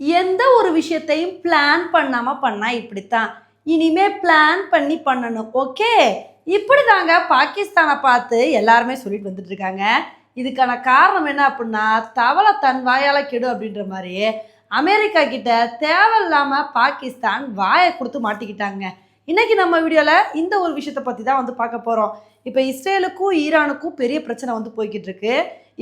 எந்த ஒரு விஷயத்தையும் பிளான் பண்ணாமல் பண்ணால் இப்படித்தான். இனிமே பிளான் பண்ணி பண்ணணும் ஓகே இப்படி தாங்க பாகிஸ்தானை பார்த்து எல்லாருமே சொல்லிட்டு வந்துட்டு இருக்காங்க. இதுக்கான காரணம் என்ன அப்படின்னா தவளை தன் வாயால் கெடு அப்படின்ற மாதிரி அமெரிக்கா கிட்ட தேவையில்லாமல் பாகிஸ்தான் வாயை கொடுத்து மாட்டிக்கிட்டாங்க. இன்றைக்கி நம்ம வீடியோவில் இந்த ஒரு விஷயத்தை பற்றி தான் வந்து பார்க்க போகிறோம் இப்போ இஸ்ரேலுக்கும் ஈரானுக்கும் பெரிய பிரச்சனை வந்து போய்கிட்டு இருக்கு.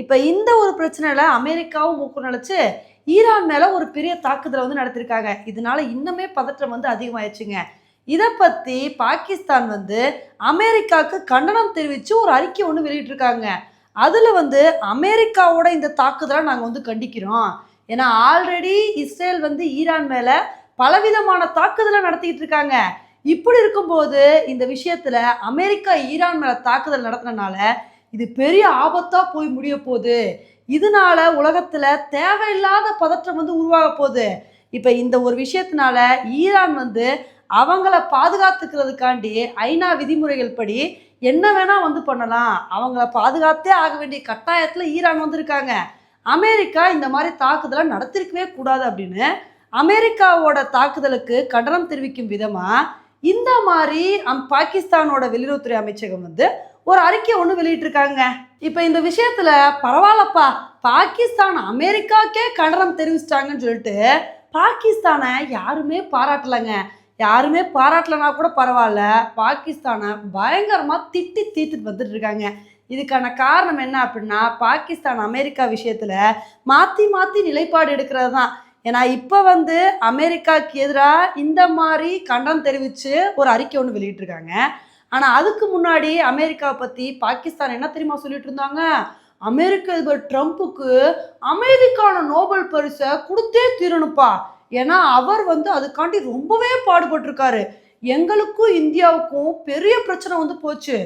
இப்போ இந்த ஒரு பிரச்சனையில் அமெரிக்காவும் மூக்கு நினச்சி ஈரான் மேலே ஒரு பெரிய தாக்குதலை வந்து நடத்திருக்காங்க. இதனால இன்னுமே பதற்றம் வந்து அதிகமாயிடுச்சுங்க. இதை பற்றி பாகிஸ்தான் வந்து அமெரிக்காவுக்கு கண்டனம் தெரிவித்து ஒரு அறிக்கை ஒன்று வெளியிட்டிருக்காங்க. அதில் வந்து அமெரிக்காவோட இந்த தாக்குதலை நாங்கள் வந்து கண்டிக்கிறோம். ஏன்னா ஆல்ரெடி இஸ்ரேல் வந்து ஈரான் மேலே பலவிதமான தாக்குதலை நடத்திக்கிட்டு இருக்காங்க. இப்படி இருக்கும்போது இந்த விஷயத்தில் அமெரிக்கா ஈரான் மேலே தாக்குதல் நடத்தினால இது பெரிய ஆபத்தாக போய் முடிய போகுது. இதனால உலகத்தில் தேவையில்லாத பதற்றம் வந்து உருவாக போகுது. இப்போ இந்த ஒரு விஷயத்தினால ஈரான் வந்து அவங்கள பாதுகாத்துக்கிறதுக்காண்டி ஐநா விதிமுறைகள் படி என்ன வேணால் வந்து பண்ணலாம். அவங்கள பாதுகாத்தே ஆக வேண்டிய கட்டாயத்தில் ஈரான் வந்திருக்காங்க. அமெரிக்கா இந்த மாதிரி தாக்குதலை நடத்திருக்கவே கூடாது அப்படின்னு அமெரிக்காவோட தாக்குதலுக்கு கண்டனம் தெரிவிக்கும் விதமாக இந்த மாதிரி அம் பாகிஸ்தானோட வெளியுறவுத்துறை அமைச்சகம் வந்து ஒரு அறிக்கை ஒன்று வெளியிட்டிருக்காங்க. இப்போ இந்த விஷயத்தில் பரவாயில்லப்பா பாகிஸ்தான் அமெரிக்காக்கே கண்டனம் தெரிவிச்சிட்டாங்கன்னு சொல்லிட்டு பாகிஸ்தானை யாருமே பாராட்டலைங்க. யாருமே பாராட்டலனா கூட பரவாயில்ல. பாகிஸ்தானை பயங்கரமாக திட்டி தீர்த்துட்டு வந்துட்டு இருக்காங்க. இதுக்கான காரணம் என்ன அப்படின்னா பாகிஸ்தான் அமெரிக்கா விஷயத்தில் மாற்றி மாற்றி நிலைப்பாடு எடுக்கிறது தான். ஏன்னா இப்போ வந்து அமெரிக்காவுக்கு எதிராக இந்த மாதிரி கண்டனம் தெரிவித்து ஒரு அறிக்கை ஒன்று வெளியிட்டிருக்காங்க. ஆனால் அதுக்கு முன்னாடி அமெரிக்காவை பற்றி பாகிஸ்தான் என்ன தெரியுமா சொல்லிட்டு இருந்தாங்க? அமெரிக்க அதிபர் ட்ரம்ப்புக்கு அமெரிக்கான நோபல் பரிசை கொடுத்தே தீரணுப்பா ஏன்னா அவர் வந்து அதுக்காண்டி ரொம்பவே பாடுபட்டிருக்காரு. எங்களுக்கும் இந்தியாவுக்கும் பெரிய பிரச்சனை வந்து போச்சு.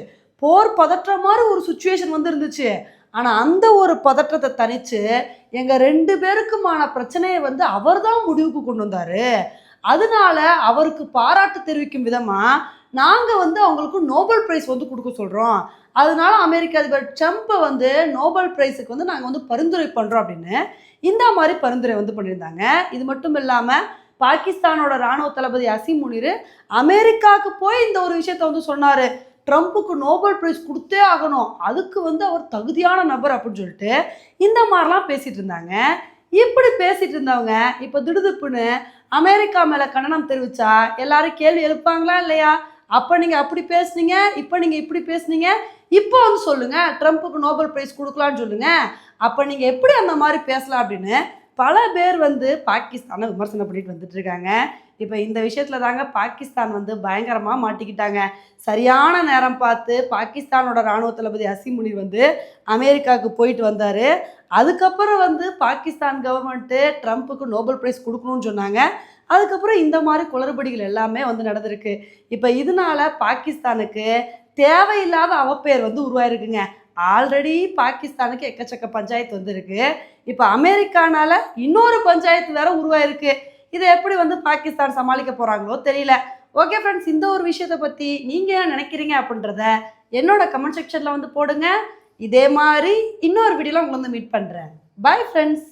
போர் பதற்ற மாதிரி ஒரு சுச்சுவேஷன் வந்து இருந்துச்சு. ஆனால் அந்த ஒரு பதற்றத்தை தனித்து எங்கள் ரெண்டு பேருக்குமான பிரச்சனையை வந்து அவர் தான் முடிவுக்கு கொண்டு வந்தார். அதனால அவருக்கு பாராட்டு தெரிவிக்கும் விதமாக நாங்கள் வந்து அவங்களுக்கு நோபல் பிரைஸ் வந்து கொடுக்க சொல்கிறோம் அதனால அமெரிக்க அதிபர் ட்ரம்ப்பை வந்து நோபல் பிரைஸுக்கு வந்து நாங்கள் வந்து பரிந்துரை பண்ணுறோம் அப்படின்னு இந்த மாதிரி பரிந்துரை வந்து பண்ணியிருந்தாங்க. இது மட்டும் இல்லாமல் பாகிஸ்தானோட ராணுவ தளபதி அசீம் முனிர் அமெரிக்காவுக்கு போய் இந்த ஒரு விஷயத்த வந்து சொன்னார். ட்ரம்ப்புக்கு நோபல் ப்ரைஸ் கொடுத்தே ஆகணும். அதுக்கு வந்து அவர் தகுதியான நபர் அப்படின்னு சொல்லிட்டு இந்த மாதிரிலாம் பேசிகிட்டு இருந்தாங்க. இப்படி பேசிகிட்டு இருந்தவங்க இப்போ திடுதுப்புன்னு அமெரிக்கா மேலே கண்டனம் தெரிவித்தா எல்லாரும் கேள்வி எழுப்பாங்களா இல்லையா? அப்போ நீங்கள் அப்படி பேசுனீங்க இப்போ நீங்கள் இப்படி பேசுனீங்க இப்போ வந்து சொல்லுங்கள் ட்ரம்ப்புக்கு நோபல் ப்ரைஸ் கொடுக்கலான்னு சொல்லுங்கள் அப்போ நீங்கள் எப்படி அந்த மாதிரி பேசலாம் அப்படின்னு பல பேர் வந்து பாகிஸ்தானை விமர்சனம் பண்ணிட்டு வந்துட்டு இருக்காங்க. இப்போ இந்த விஷயத்தில் தாங்க பாகிஸ்தான் வந்து பயங்கரமாக மாட்டிக்கிட்டாங்க. சரியான நேரம் பார்த்து பாகிஸ்தானோட ராணுவ தளபதி அசிம் முனி வந்து அமெரிக்காவுக்கு போயிட்டு வந்தார். அதுக்கப்புறம் வந்து பாகிஸ்தான் கவர்மெண்ட்டு ட்ரம்ப்புக்கு நோபல் ப்ரைஸ் கொடுக்கணும்னு சொன்னாங்க. அதுக்கப்புறம் இந்த மாதிரி குளறுபடிகள் எல்லாமே வந்து நடந்திருக்கு. இப்போ இதனால பாகிஸ்தானுக்கு தேவையில்லாத அவப்பெயர் வந்து உருவாயிருக்குங்க. ஆல்ரெடி பாகிஸ்தானுக்கு எக்கச்சக்க பஞ்சாயத்து வந்திருக்கு. இப்போ அமெரிக்கானால இன்னொரு பஞ்சாயத்து வேற உருவாயிருக்கு. இதை எப்படி வந்து பாகிஸ்தான் சமாளிக்க போகிறாங்களோ தெரியல. ஓகே ஃப்ரெண்ட்ஸ் இந்த ஒரு விஷயத்தை பற்றி நீங்கள் என்ன நினைக்கிறீங்க அப்படின்றத என்னோட கமெண்ட் செக்ஷனில் வந்து போடுங்க. இதே மாதிரி இன்னொரு வீடியோவில் உங்களை வந்து மீட் பண்ணுறேன் பை ஃப்ரெண்ட்ஸ்